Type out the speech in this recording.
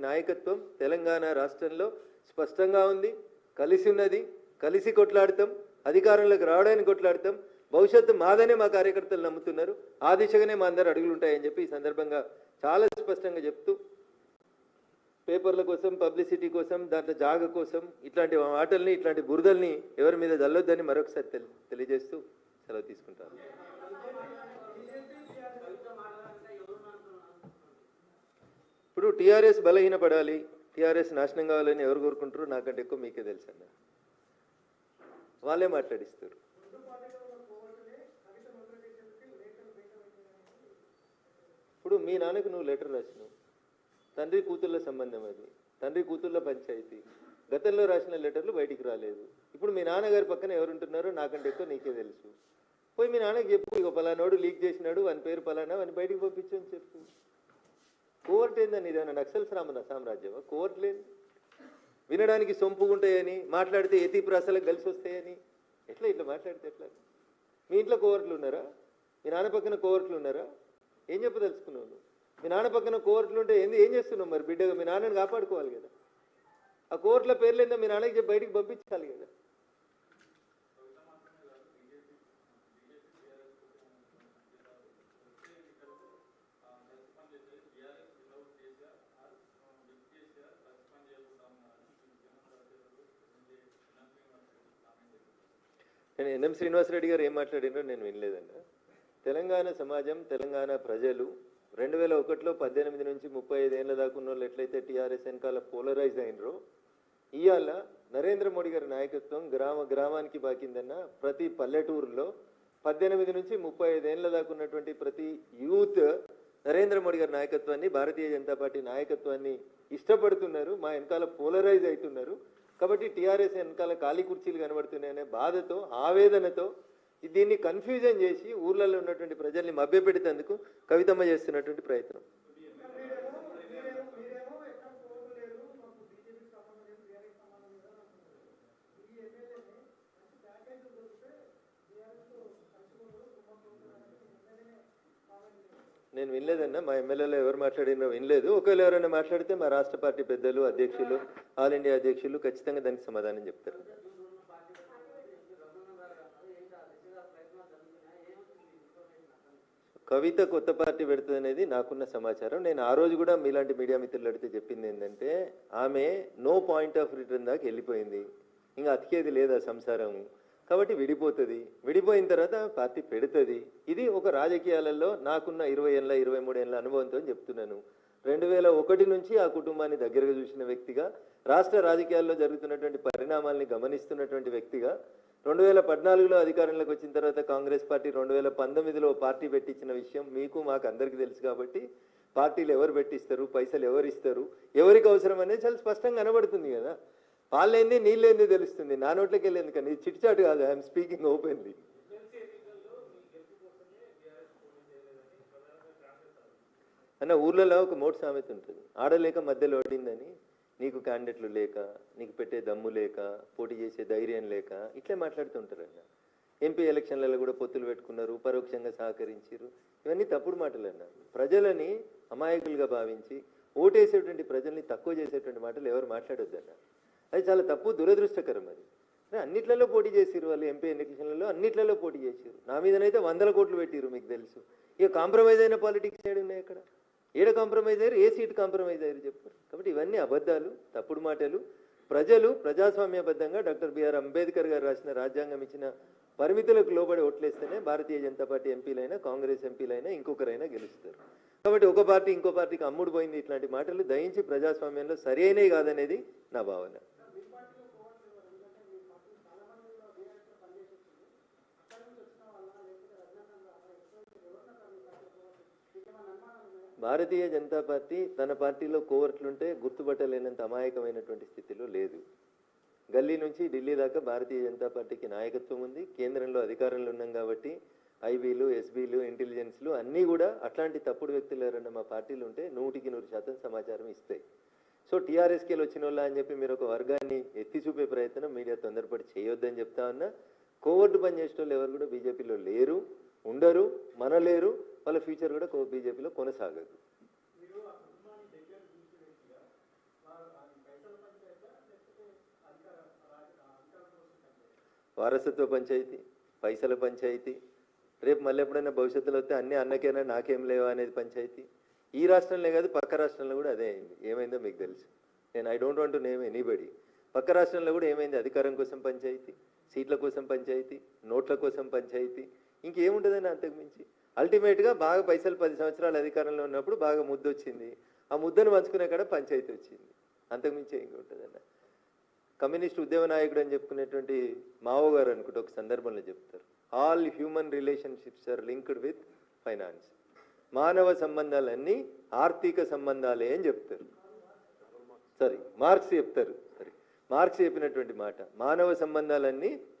నాయకత్వం తెలంగాణ రాష్ట్రంలో స్పష్టంగా ఉంది. కలిసి ఉన్నది కలిసి కొట్లాడతాం అధికారంలోకి రావడానికి కొట్లాడతాం. భవిష్యత్తు మాదనే మా కార్యకర్తలు నమ్ముతున్నారు. ఆ దిశగానే మా అందరు అడుగులు ఉంటాయని చెప్పి ఈ సందర్భంగా చాలా స్పష్టంగా చెప్తూ పేపర్ల కోసం పబ్లిసిటీ కోసం దాంట్లో జాగ కోసం ఇట్లాంటి మాటల్ని ఇట్లాంటి బురదల్ని ఎవరి మీద చల్లొద్దని మరొకసారి తెలి- తెలియజేస్తూ సెలవు తీసుకుంటాను. ఇప్పుడు టీఆర్ఎస్ బలహీనపడాలి. టీఆర్ఎస్ నాశనం కావాలని ఎవరు కోరుకుంటారు నాకంటే ఎక్కువ మీకే తెలుసు అన్న వాళ్ళే మాట్లాడిస్తారు. ఇప్పుడు మీ నాన్నకు నువ్వు లెటర్ రాసినావు. తండ్రి కూతుళ్ళ సంబంధం అది. తండ్రి కూతుళ్ళ పంచాయతీ. గతంలో రాసిన లెటర్లు బయటికి రాలేదు. ఇప్పుడు మీ నాన్నగారి పక్కన ఎవరుంటున్నారో నాకంటే ఎక్కువ నీకే తెలుసు. పోయి మీ నాన్నకి చెప్పు ఇక పలానోడు లీక్ చేసినాడు వాని పేరు పలానా వాని బయటికి పంపించని చెప్పు. కోర్టు ఏందని? ఇదేమన్నా నక్సల్ సామ్రా సామ్రాజ్యమా? కోర్టు లేదు వినడానికి సొంపుగా ఉంటాయని మాట్లాడితే ఎతి ప్రాసలకు కలిసి వస్తాయని ఎట్లా ఇట్లా మాట్లాడితే ఎట్లా? మీ ఇంట్లో కోవర్ట్లు ఉన్నారా? మీ నాన్న పక్కన కోవర్ట్లు ఉన్నారా? ఏం చెప్పదలుచుకున్నావు నువ్వు? మీ నాన్న పక్కన కోవర్ట్లు ఉంటే ఏంది? ఏం చేస్తున్నావు మరి బిడ్డగా? మీ నాన్నని కాపాడుకోవాలి కదా. ఆ కోర్టుల పేర్లు మీ నాన్నకి చెప్పి బయటికి పంపించాలి కదా. నేను ఎన్ఎం శ్రీనివాసరెడ్డి గారు ఏం మాట్లాడినో నేను వినలేదండి. తెలంగాణ సమాజం తెలంగాణ ప్రజలు రెండు వేల ఒకటిలో పద్దెనిమిది నుంచి ముప్పై ఐదు ఏళ్ళ దాకా ఉన్న వాళ్ళు ఎట్లయితే టీఆర్ఎస్ వెనకాల పోలరైజ్ అయినరో ఇవాళ నరేంద్ర మోడీ గారి నాయకత్వం గ్రామ గ్రామానికి బాకిందన్న ప్రతి పల్లెటూరులో పద్దెనిమిది నుంచి ముప్పై ఐదు ఏళ్ళ దాకా ఉన్నటువంటి ప్రతి యూత్ నరేంద్ర మోడీ గారి నాయకత్వాన్ని భారతీయ జనతా పార్టీ నాయకత్వాన్ని ఇష్టపడుతున్నారు మా వెనకాల పోలరైజ్ అవుతున్నారు. కాబట్టి టీఆర్ఎస్ వెనకాల ఖాళీ కుర్చీలు కనబడుతున్నాయనే బాధతో ఆవేదనతో దీన్ని కన్ఫ్యూజన్ చేసి ఊర్లలో ఉన్నటువంటి ప్రజల్ని మభ్యపెట్టేందుకు కవితమ్మ చేస్తున్నటువంటి ప్రయత్నం. నేను వినలేదన్నా మా ఎమ్మెల్యేలో ఎవరు మాట్లాడినో వినలేదు. ఒకవేళ ఎవరైనా మాట్లాడితే మా రాష్ట్ర పార్టీ పెద్దలు అధ్యక్షులు ఆల్ ఇండియా అధ్యక్షులు ఖచ్చితంగా దానికి సమాధానం చెప్తారు. కవిత కొత్త పార్టీ పెడుతుంది అనేది నాకున్న సమాచారం. నేను ఆ రోజు కూడా మీలాంటి మీడియా మిత్రులు అడిగితే చెప్పింది ఏంటంటే ఆమె నో పాయింట్ ఆఫ్ రిటర్న్ దాకా వెళ్ళిపోయింది. ఇంకా అతికేది లేదా సంసారం? కాబట్టి విడిపోతుంది. విడిపోయిన తర్వాత పార్టీ పెడుతుంది. ఇది ఒక రాజకీయాలలో నాకున్న ఇరవై ఏళ్ళ ఇరవై మూడు ఏళ్ళ అనుభవంతో చెప్తున్నాను. రెండు వేల ఒకటి నుంచి ఆ కుటుంబాన్ని దగ్గరగా చూసిన వ్యక్తిగా రాష్ట్ర రాజకీయాల్లో జరుగుతున్నటువంటి పరిణామాల్ని గమనిస్తున్నటువంటి వ్యక్తిగా రెండు వేల పద్నాలుగులో అధికారంలోకి వచ్చిన తర్వాత కాంగ్రెస్ పార్టీ రెండు వేల పంతొమ్మిదిలో పార్టీ పెట్టించిన విషయం మీకు మాకు అందరికీ తెలుసు కాబట్టి పార్టీలు ఎవరు పెట్టిస్తారు పైసలు ఎవరు ఇస్తారు ఎవరికి అవసరం అనేది చాలా స్పష్టంగా కనబడుతుంది కదా. వాళ్ళేంది నీళ్ళేంది తెలుస్తుంది. నా నోట్లోకి వెళ్ళేందుకు కానీ ఇది చిట్చాటు కాదు ఐఎమ్ స్పీకింగ్ ఓపెన్లీ అన్న ఊర్లలో ఒక మోటు సామెత ఉంటుంది. ఆడలేక మధ్యలో ఓడిందని నీకు క్యాండిడేట్లు లేక నీకు పెట్టే దమ్ము లేక పోటీ చేసే ధైర్యం లేక ఇట్లే మాట్లాడుతుంటారు అన్న ఎంపీ ఎలక్షన్లలో కూడా పొత్తులు పెట్టుకున్నారు పరోక్షంగా సహకరించారు ఇవన్నీ తప్పుడు మాటలు అన్న ప్రజలని అమాయకులుగా భావించి ఓటేసేటువంటి ప్రజల్ని తక్కువ చేసేటువంటి మాటలు ఎవరు మాట్లాడొద్దన్న. అది చాలా తప్పు దురదృష్టకరం అది. అన్నిట్లలో పోటీ చేసిరు వాళ్ళు ఎంపీ ఎన్నికలలో అన్నిట్లలో పోటీ చేసిరు నా మీదనైతే వందల కోట్లు పెట్టిరు మీకు తెలుసు. ఇక కాంప్రమైజ్ అయిన పాలిటిక్స్ ఏడు ఉన్నాయి అక్కడ. ఏడ కాంప్రమైజ్ అయ్యారు ఏ సీట్ కాంప్రమైజ్ అయ్యారు చెప్పారు. కాబట్టి ఇవన్నీ అబద్ధాలు తప్పుడు మాటలు. ప్రజలు ప్రజాస్వామ్యబద్ధంగా డాక్టర్ బిఆర్ అంబేద్కర్ గారు రాసిన రాజ్యాంగం ఇచ్చిన పరిమితులకు లోబడి ఓట్లేస్తేనే భారతీయ జనతా పార్టీ ఎంపీలైనా కాంగ్రెస్ ఎంపీలైనా ఇంకొకరైనా గెలుస్తారు. కాబట్టి ఒక పార్టీ ఇంకో పార్టీకి అమ్ముడు పోయింది ఇట్లాంటి మాటలు దయించి ప్రజాస్వామ్యంలో సరైనవి కాదనేది నా భావన. భారతీయ జనతా పార్టీ తన పార్టీలో కోవర్ట్లుంటే గుర్తుపట్టలేనంత అమాయకమైనటువంటి స్థితిలో లేదు. గల్లీ నుంచి ఢిల్లీ దాకా భారతీయ జనతా పార్టీకి నాయకత్వం ఉంది. కేంద్రంలో అధికారంలో ఉన్నాం కాబట్టి ఐబీలు ఎస్బీలు ఇంటెలిజెన్స్లు అన్నీ కూడా అట్లాంటి తప్పుడు వ్యక్తులు ఎవరన్నా మా పార్టీలు ఉంటే నూటికి నూరు శాతం సమాచారం ఇస్తాయి సో టీఆర్ఎస్కేలు వచ్చిన వాళ్ళ అని చెప్పి మీరు ఒక వర్గాన్ని ఎత్తి చూపే ప్రయత్నం మీడియా తొందరపడి చేయొద్దని చెప్తా ఉన్నా. కోవర్టు పని చేసే వాళ్ళు ఎవరు కూడా బీజేపీలో లేరు ఉండరు మనలేరు. వాళ్ళ ఫ్యూచర్ కూడా బీజేపీలో కొనసాగదు. వారసత్వ పంచాయతీ పైసల పంచాయతీ రేపు మళ్ళీ ఎప్పుడైనా భవిష్యత్తులో వస్తే అన్నీ అన్నకైనా నాకేం లేవా అనేది పంచాయతీ. ఈ రాష్ట్రంలో కాదు పక్క రాష్ట్రంలో కూడా అదే అయింది. ఏమైందో మీకు తెలుసు. నేను I don't want name anybody పక్క రాష్ట్రంలో కూడా ఏమైంది? అధికారం కోసం పంచాయతీ సీట్ల కోసం పంచాయతీ నోట్ల కోసం పంచాయతీ. ఇంకేముంటుందని అంతకుమించి? అల్టిమేట్గా బాగా పైసలు పది సంవత్సరాలు అధికారంలో ఉన్నప్పుడు బాగా ముద్ద వచ్చింది ఆ ముద్దను పంచుకునే కాడ పంచాయతీ వచ్చింది. అంతకుమించి ఏం ఉంటుందన్న కమ్యూనిస్ట్ ఉద్యమ నాయకుడు అని చెప్పుకునేటువంటి మావో గారు అనుకుంటే ఒక సందర్భంలో చెప్తారు. All human relationships are linked with finance మానవ సంబంధాలన్నీ ఆర్థిక సంబంధాలే అని చెప్తారు. సారీ మార్క్స్ చెప్తారు. సరే మార్క్స్ చెప్పినటువంటి మాట మానవ సంబంధాలన్నీ